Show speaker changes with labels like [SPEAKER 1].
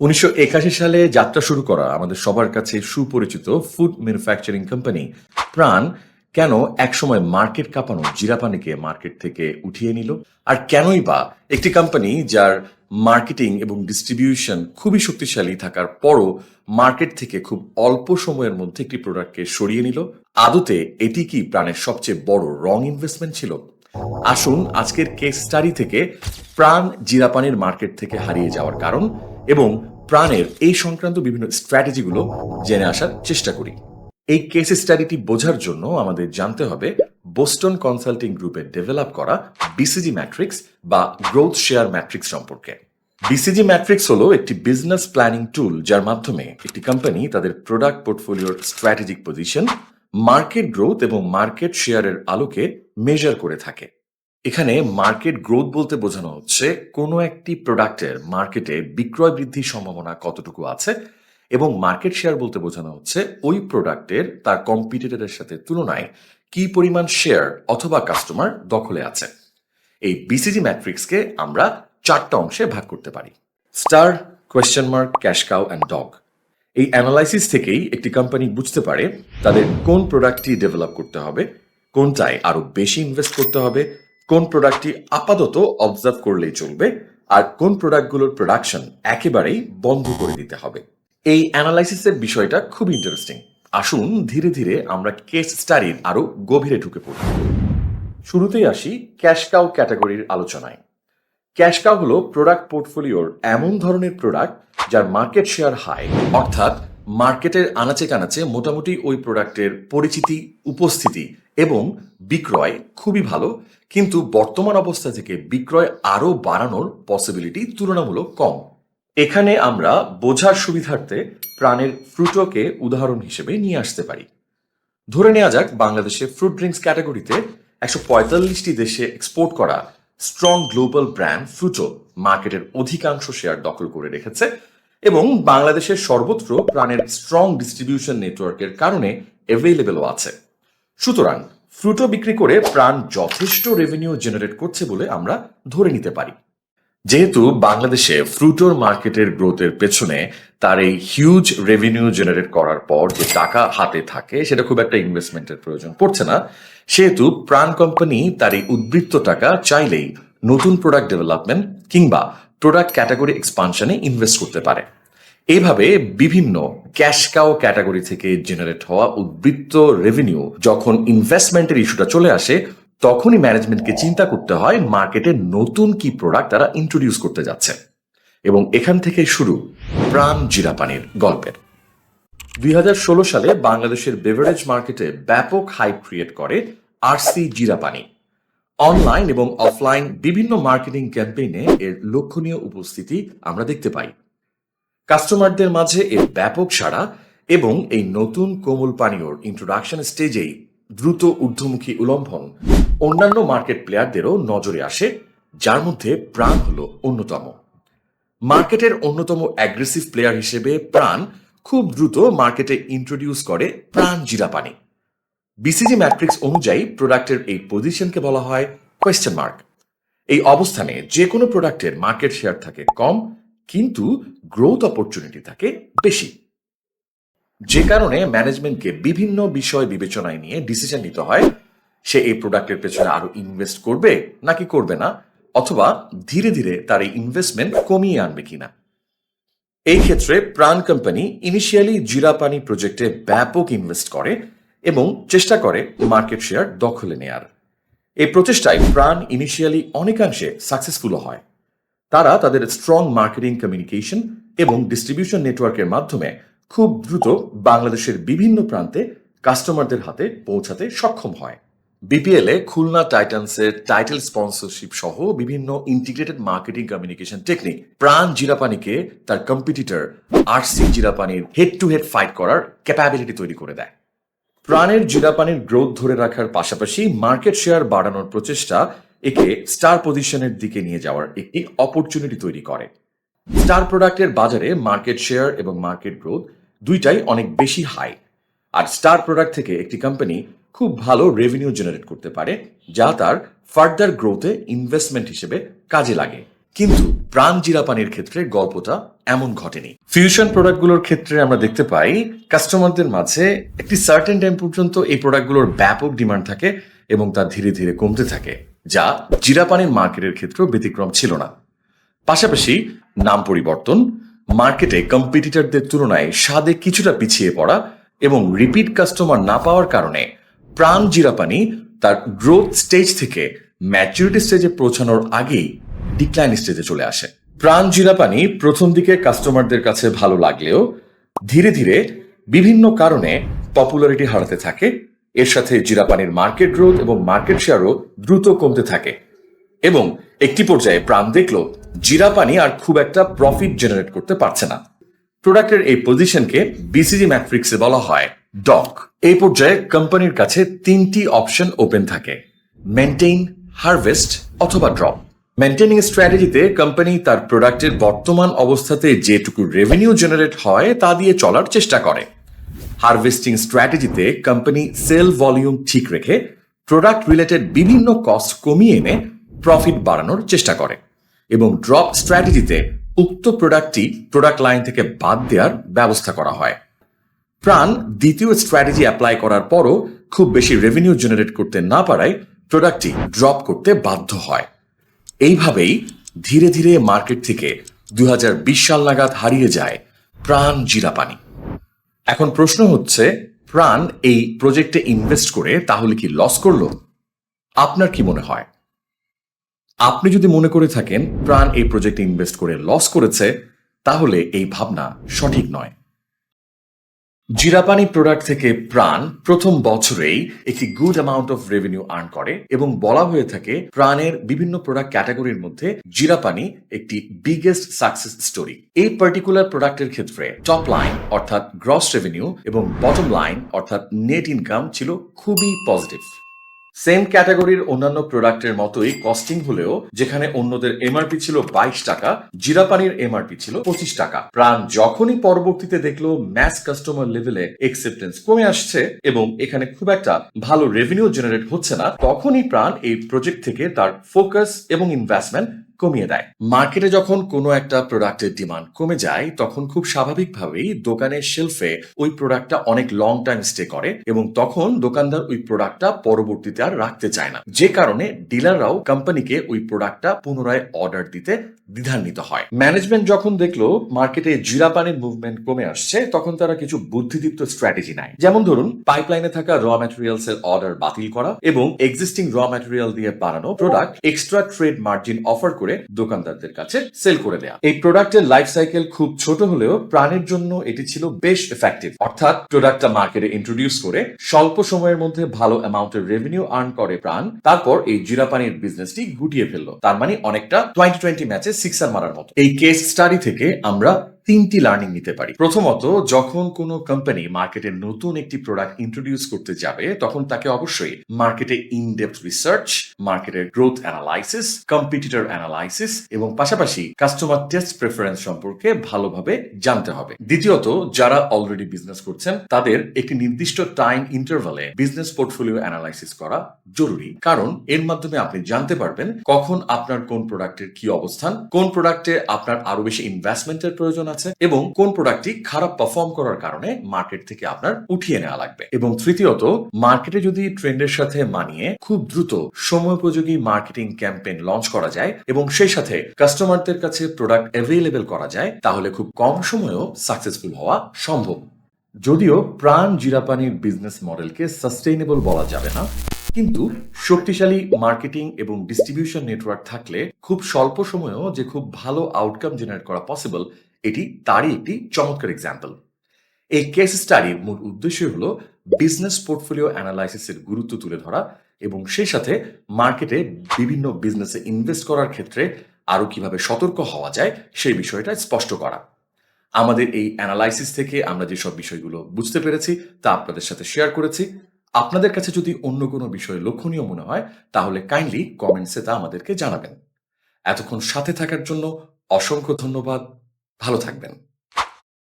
[SPEAKER 1] উনিশশো একাশি সালে যাত্রা শুরু করা আমাদের সবার কাছে সুপরিচিত ফুড ম্যানুফ্যাকচারিং কোম্পানি প্রাণ কেন একসময় মার্কেট কাঁপানো জিরাপানিকে মার্কেট থেকে উঠিয়ে নিল? আর কেনই বা একটি কোম্পানি যার মার্কেটিং এবং ডিস্ট্রিবিউশন খুবই শক্তিশালী থাকার পরও মার্কেট থেকে খুব অল্প সময়ের মধ্যে একটি প্রোডাক্টকে সরিয়ে নিল? আদতে এটি কি প্রাণের সবচেয়ে বড় রং ইনভেস্টমেন্ট ছিল? আসুন আজকের কেস স্টাডি থেকে প্রাণ জিরাপানির মার্কেট থেকে হারিয়ে যাওয়ার কারণ এবং প্রাণের এই সংক্রান্ত বিভিন্ন স্ট্র্যাটেজিগুলো জেনে আসার চেষ্টা করি। এই কেস স্টাডিটি বোঝার জন্য আমাদের জানতে হবে বোস্টন কনসাল্টিং গ্রুপের ডেভেলপ করা বিসিজি ম্যাট্রিক্স বা গ্রোথ শেয়ার ম্যাট্রিক্স সম্পর্কে। বিসিজি ম্যাট্রিক্স হলো একটি বিজনেস প্ল্যানিং টুল যার মাধ্যমে একটি কোম্পানি তাদের প্রোডাক্ট পোর্টফোলিওর স্ট্র্যাটেজিক পজিশন মার্কেট গ্রোথ এবং মার্কেট শেয়ারের আলোকে মেজার করে থাকে। এখানে মার্কেট গ্রোথ বলতে বোঝানো হচ্ছে কোনো একটি প্রোডাক্টের মার্কেটে বিক্রয় বৃদ্ধির সম্ভাবনা কতটুকু আছে এবং মার্কেট শেয়ার বলতে বোঝানো হচ্ছে ওই প্রোডাক্টের তার কম্পিটিটরের সাথে তুলনায় কি পরিমাণ শেয়ার অথবা কাস্টমার দখলে আছে। এই বিসিজি ম্যাট্রিক্সকে আমরা চারটা অংশে ভাগ করতে পারি। Star question mark cash cow and dog এই অ্যানালাইসিস থেকেই একটি কোম্পানি বুঝতে পারে তাদের কোন প্রোডাক্টটি ডেভেলপ করতে হবে, কোনটায় আরও বেশি ইনভেস্ট করতে হবে কোন প্রোডাক্টটি আপাতত অবজার্ভ করলেই চলবে আর কোন প্রোডাক্টগুলোর প্রোডাকশন একেবারেই বন্ধ করে দিতে হবে। এই অ্যানালাইসিসের বিষয়টা খুব ইন্টারেস্টিং আসুন ধীরে ধীরে আমরা কেস স্টাডির আরও গভীরে ঢুকে পড়ি। শুরুতেই আসি ক্যাশ কাউ ক্যাটাগরির আলোচনায়। ক্যাশ কাউ হলো প্রোডাক্ট পোর্টফোলিওর এমন ধরনের প্রোডাক্ট যার মার্কেট শেয়ার হাই অর্থাৎ মার্কেটের আনাচে কানাচে মোটামুটি ওই প্রোডাক্টের পরিচিতি, উপস্থিতি এবং বিক্রয় খুবই ভালো, কিন্তু বর্তমান অবস্থা থেকে বিক্রয় আরও বাড়ানোর পসিবিলিটি তুলনামূলক কম। এখানে আমরা বোঝার সুবিধার্থে প্রাণের ফ্রুটোকে উদাহরণ হিসেবে নিয়ে আসতে পারি। ধরে নেওয়া যাক, বাংলাদেশে ফ্রুট ড্রিঙ্কস ক্যাটাগরিতে একশো পঁয়তাল্লিশটি দেশে এক্সপোর্ট করা স্ট্রং গ্লোবাল ব্র্যান্ড ফ্রুটো মার্কেটের অধিকাংশ শেয়ার দখল করে রেখেছে এবং বাংলাদেশের সর্বত্র প্রাণের স্ট্রং ডিস্ট্রিবিউশন নেটওয়ার্কের কারণে অ্যাভেলেবেলও আছে। সুতরাং ফ্রুটো বিক্রি করে প্রাণ যথেষ্ট রেভিনিউ জেনারেট করছে বলে আমরা ধরে নিতে পারি। যেহেতু বাংলাদেশে ফ্রুটোর মার্কেটের গ্রোথের পেছনে তার এই হিউজ রেভিনিউ জেনারেট করার পর যে টাকা হাতে থাকে, সেটা খুব একটা ইনভেস্টমেন্টের প্রয়োজন পড়ছে না। সেহেতু প্রাণ কোম্পানি তার এই উদ্বৃত্ত টাকা চাইলেই নতুন প্রোডাক্ট ডেভেলপমেন্ট কিংবা প্রোডাক্ট ক্যাটাগরি এক্সপানশনে ইনভেস্ট করতে পারে। এইভাবে বিভিন্ন ক্যাশ কাও ক্যাটাগরি থেকে জেনারেট হওয়া উদ্বৃত্ত রেভিনিউ যখন ইনভেস্টমেন্টের ইস্যুটা চলে আসে, তখনই ম্যানেজমেন্টকে চিন্তা করতে হয় মার্কেটে নতুন কি প্রোডাক্ট তারা ইন্ট্রোডিউস করতে যাচ্ছে। এবং এখান থেকে শুরু প্রাণ জিরাপানির গল্পের। দুই হাজার ষোলো সালে বাংলাদেশের বেভারেজ মার্কেটে ব্যাপক হাইপ ক্রিয়েট করে আরসি জিরাপানি অনলাইন এবং অফলাইন বিভিন্ন মার্কেটিং ক্যাম্পেইনে এর লক্ষণীয় উপস্থিতি আমরা দেখতে পাই। কাস্টমারদের মাঝে এর ব্যাপক সাড়া এবং এই নতুন কোমল পানীয়র ইন্ট্রোডাকশন স্টেজেই দ্রুত ঊর্ধ্বমুখী উলম্বন অন্যান্য মার্কেট প্লেয়ারদেরও নজরে আসে, যার মধ্যে প্রাণ হল অন্যতম। মার্কেটের অন্যতম অ্যাগ্রেসিভ প্লেয়ার হিসেবে প্রাণ খুব দ্রুত মার্কেটে ইন্ট্রোডিউস করে প্রাণ জিরাপানি। বিসিজি ম্যাট্রিক্স অনুযায়ী প্রোডাক্টের এই পজিশনকে বলা হয় কোয়েশ্চেন মার্ক এই অবস্থানে যে কোনো প্রোডাক্টের মার্কেট শেয়ার থাকে কম কিন্তু গ্রোথ অপরচুনিটি থাকে বেশি। যে কারণে ম্যানেজমেন্টকে বিভিন্ন বিষয় বিবেচনায় নিয়ে ডিসিশন নিতে হয়, সে এই প্রোডাক্টের পেছনে আরও ইনভেস্ট করবে নাকি করবে না, অথবা ধীরে ধীরে তার এই ইনভেস্টমেন্ট কমিয়ে আনবে কিনা। এই ক্ষেত্রে প্রাণ কোম্পানি ইনিশিয়ালি জিরাপানি প্রজেক্টে ব্যাপক ইনভেস্ট করে এবং চেষ্টা করে মার্কেট শেয়ার দখলে নেয়ার। এই প্রচেষ্টায় প্রাণ ইনিশিয়ালি অনেকাংশে সাকসেসফুলও হয়। তারা তাদের স্ট্রং মার্কেটিং কমিউনিকেশন এবং ডিস্ট্রিবিউশন নেটওয়ার্কের মাধ্যমে খুব দ্রুত বাংলাদেশের বিভিন্ন প্রান্তে কাস্টমারদের হাতে পৌঁছাতে সক্ষম হয়। বিপিএল খুলনা টাইটান্সের টাইটেল স্পন্সরশিপ সহ বিভিন্ন integrated marketing communication technique Pran জিরাপানিকে তার কম্পিটিটর আরসি জিরাপানির হেড টু হেড ফাইট করার ক্যাপাবিলিটি তৈরি করে দেয়। প্রাণের জিরাপানির গ্রোথ ধরে রাখার পাশাপাশি মার্কেট শেয়ার বাড়ানোর প্রচেষ্টা একে স্টার পজিশনের দিকে নিয়ে যাওয়ার একটি অপরচুনিটি তৈরি করে। স্টার প্রোডাক্টের বাজারে মার্কেট শেয়ার এবং মার্কেট গ্রোথ দুইটাই অনেক বেশি হাই আর স্টার প্রোডাক্ট থেকে একটি কোম্পানি খুব ভালো রেভিনিউ জেনারেট করতে পারে, যা তার ফার্দার গ্রোথে ইনভেস্টমেন্ট হিসেবে কাজে লাগে। কিন্তু প্রাণ জিরাপানির ক্ষেত্রে গল্পটা এমন ঘটেনি। ফিউশন প্রোডাক্টগুলোর ক্ষেত্রে আমরা দেখতে পাই কাস্টমারদের মাঝে একটি সার্টেন টাইম পর্যন্ত এই প্রোডাক্টগুলোর ব্যাপক ডিমান্ড থাকে এবং তা ধীরে ধীরে কমতে থাকে। যা জিরাপানির মার্কেটের ক্ষেত্রেও ব্যতিক্রম ছিল না। পাশাপাশি নাম পরিবর্তন, মার্কেটে কম্পিটিটরদের তুলনায় স্বাদে কিছুটা পিছিয়ে পড়া এবং রিপিট কাস্টমার না পাওয়ার কারণে প্রাণ জিরাপানি তার গ্রোথ স্টেজ থেকে ম্যাচুরিটি স্টেজে পৌঁছানোর আগেই ডিক্লাইন স্টেজে চলে আসে। প্রাণ জিরাপানি প্রথম দিকে কাস্টমারদের কাছে ভালো লাগলেও ধীরে ধীরে বিভিন্ন কারণে পপুলারিটি হারাতে থাকে এর সাথে জিরাপানির মার্কেট গ্রোথ এবং মার্কেট শেয়ারও দ্রুত কমতে থাকে। এবং একটি পর্যায়ে প্রাণ দেখল, জিরাপানি আর খুব একটা প্রফিট জেনারেট করতে পারছে না। প্রোডাক্টের এই পজিশনকে বিসিজি ম্যাট্রিক্সে বলা হয় ডক। এই পর্যায়ে কোম্পানির কাছে তিনটি অপশন ওপেন থাকে মেনটেইন হারভেস্ট অথবা ড্রপ মেনটেনিং স্ট্র্যাটেজিতে কোম্পানি তার প্রোডাক্টের বর্তমান অবস্থাতে যেটুকু রেভিনিউ জেনারেট হয়, তা দিয়ে চলার চেষ্টা করে। হারভেস্টিং স্ট্র্যাটেজিতে কোম্পানি সেল ভলিউম ঠিক রেখে প্রোডাক্ট রিলেটেড বিভিন্ন কস্ট কমিয়ে এনে প্রফিট বাড়ানোর চেষ্টা করে এবং ড্রপ স্ট্র্যাটেজিতে উক্ত প্রোডাক্টটি প্রোডাক্ট লাইন থেকে বাদ দেওয়ার ব্যবস্থা করা হয়। প্রাণ দ্বিতীয় স্ট্র্যাটেজি অ্যাপ্লাই করার পরও খুব বেশি রেভিনিউ জেনারেট করতে না পারায় প্রোডাক্টটি ড্রপ করতে বাধ্য হয়। এইভাবেই ধীরে ধীরে মার্কেট থেকে দু হাজার বিশ সাল নাগাদ হারিয়ে যায় প্রাণ জিরা পানি এখন প্রশ্ন হচ্ছে, প্রাণ এই প্রজেক্টে ইনভেস্ট করে তাহলে কি লস করল? আপনার কি মনে হয়? আপনি যদি মনে করে থাকেন, প্রাণ এই প্রজেক্টে ইনভেস্ট করে লস করেছে, তাহলে এই ভাবনা সঠিক নয়। জিরাপানি প্রোডাক্ট থেকে প্রাণ প্রথম বছরেই একটি good amount of revenue earn করে এবং বলা হয়ে থাকে প্রাণের বিভিন্ন প্রোডাক্ট ক্যাটাগরির মধ্যে জিরাপানি একটি বিগেস্ট সাকসেস স্টোরি এই পার্টিকুলার প্রোডাক্টের ক্ষেত্রে টপ লাইন অর্থাৎ গ্রস রেভিনিউ এবং বটম লাইন অর্থাৎ নেট ইনকাম ছিল খুবই পজিটিভ সেম ক্যাটাগরির অন্যান্য প্রোডাক্টের মতোই কস্টিং হলেও যেখানে অন্যদের এমআরপি ছিল বাইশ টাকা, জিরাপানির এমআরপি ছিল পঁচিশ টাকা। প্রাণ যখনই পরবর্তীতে দেখল ম্যাস কাস্টমার লেভেলে একসেপ্টেন্স কমে আসছে এবং এখানে খুব একটা ভালো রেভিনিউ জেনারেট হচ্ছে না, তখনই প্রাণ এই প্রজেক্ট থেকে তার ফোকাস এবং ইনভেস্টমেন্ট কমিয়ে দেয়। মার্কেটে যখন কোনো একটা প্রোডাক্টের ডিমান্ড কমে যায়, তখন খুব স্বাভাবিকভাবেই দোকানের শেলফে ওই প্রোডাক্টটা অনেক লং টাইম স্টে করে এবং তখন দোকানদার ওই প্রোডাক্টটা পরবর্তীতে আর রাখতে চায় না। যে কারণে ডিলাররাও কোম্পানিকে ওই প্রোডাক্টটা পুনরায় অর্ডার দিতে দ্বিধান্বিত হয়। ম্যানেজমেন্ট যখন দেখল মার্কেটে জিরা পানির মুভমেন্ট কমে আসছে, তখন তারা কিছু বুদ্ধিদীপ্ত স্ট্র্যাটেজি নেয়। যেমন ধরুন পাইপলাইনে থাকা র ম্যাটেরিয়ালস এর অর্ডার বাতিল করা এবং এক্সিস্টিং র ম্যাটেরিয়াল দিয়ে বানানো product extra trade margin offer করে দোকানদারদের কাছে সেল করে দেয়া এই প্রোডাক্টের লাইফ সাইকেল খুব ছোট হলেও প্রাণের জন্য এটি ছিল বেশ এফেক্টিভ অর্থাৎ প্রোডাক্টটা মার্কেটে ইন্ট্রোডিউস করে স্বল্প সময়ের মধ্যে ভালো অ্যামাউন্টের রেভিনিউ আর্ন করে প্রাণ, তারপর এই জিরা পানির বিজনেসটি গুটিয়ে ফেলল। তার মানে অনেকটা টোয়েন্টি টোয়েন্টি ম্যাচে সিক্সার মারার মতো। এই কেস স্টাডি থেকে আমরা তিনটি লার্নিং নিতে পারি। প্রথমত, যখন কোনো কোম্পানি মার্কেটে নতুন একটি প্রোডাক্ট ইন্ট্রোডিউস করতে যাবে, তখন তাকে অবশ্যই মার্কেটে ইনডেপথ রিসার্চ মার্কেটের গ্রোথ অ্যানালাইসিস কম্পিটিটর অ্যানালাইসিস এবং পাশাপাশি কাস্টমার টেস্ট প্রেফারেন্স সম্পর্কে ভালোভাবে জানতে হবে। দ্বিতীয়ত, যারা অলরেডি বিজনেস করছেন, তাদের একটি নির্দিষ্ট টাইম ইন্টারভালে বিজনেস পোর্টফোলিও অ্যানালাইসিস করা জরুরি। কারণ, এর মাধ্যমে আপনি জানতে পারবেন কখন আপনার কোন প্রোডাক্টের কি অবস্থান, কোন প্রোডাক্টে আপনার আরও বেশি ইনভেস্টমেন্টের প্রয়োজন আছে এবং কোন প্রোডাক্টটি খারাপ পারফর্ম করার কারণে মার্কেট থেকে আপনার উঠিয়ে নেওয়া লাগবে। এবং তৃতীয়ত মার্কেটে যদি ট্রেন্ডের সাথে মানিয়ে খুব দ্রুত সময়োপযোগী মার্কেটিং ক্যাম্পেইন লঞ্চ করা যায় এবং সেই সাথে কাস্টমারদের কাছে প্রোডাক্ট অ্যাভেলেবেল করা যায়, তাহলে খুব কম সময়েও সাকসেসফুল হওয়া সম্ভব। যদিও প্রাণ জিরাপানির বিজনেস মডেলকে সাস্টেইনেবল বলা যাবে না, কিন্তু শক্তিশালী মার্কেটিং এবং ডিস্ট্রিবিউশন নেটওয়ার্ক থাকলে খুব স্বল্প সময়েও যে খুব ভালো আউটকাম জেনারেট করা পসিবল এটি তারই একটি চমৎকার এক্সাম্পল এই কেস স্টাডির মূল উদ্দেশ্য হল বিজনেস পোর্টফোলিও অ্যানালাইসিসের গুরুত্ব তুলে ধরা এবং সেই সাথে মার্কেটে বিভিন্ন বিজনেসে ইনভেস্ট করার ক্ষেত্রে আরও কীভাবে সতর্ক হওয়া যায় সেই বিষয়টা স্পষ্ট করা। আমাদের এই অ্যানালাইসিস থেকে আমরা যেসব বিষয়গুলো বুঝতে পেরেছি তা আপনাদের সাথে শেয়ার করেছি। আপনাদের কাছে যদি অন্য কোনো বিষয় লক্ষণীয় মনে হয়, তাহলে কাইন্ডলি কমেন্টসে তা আমাদেরকে জানাবেন। এতক্ষণ সাথে থাকার জন্য অসংখ্য ধন্যবাদ। ভালো থাকবেন।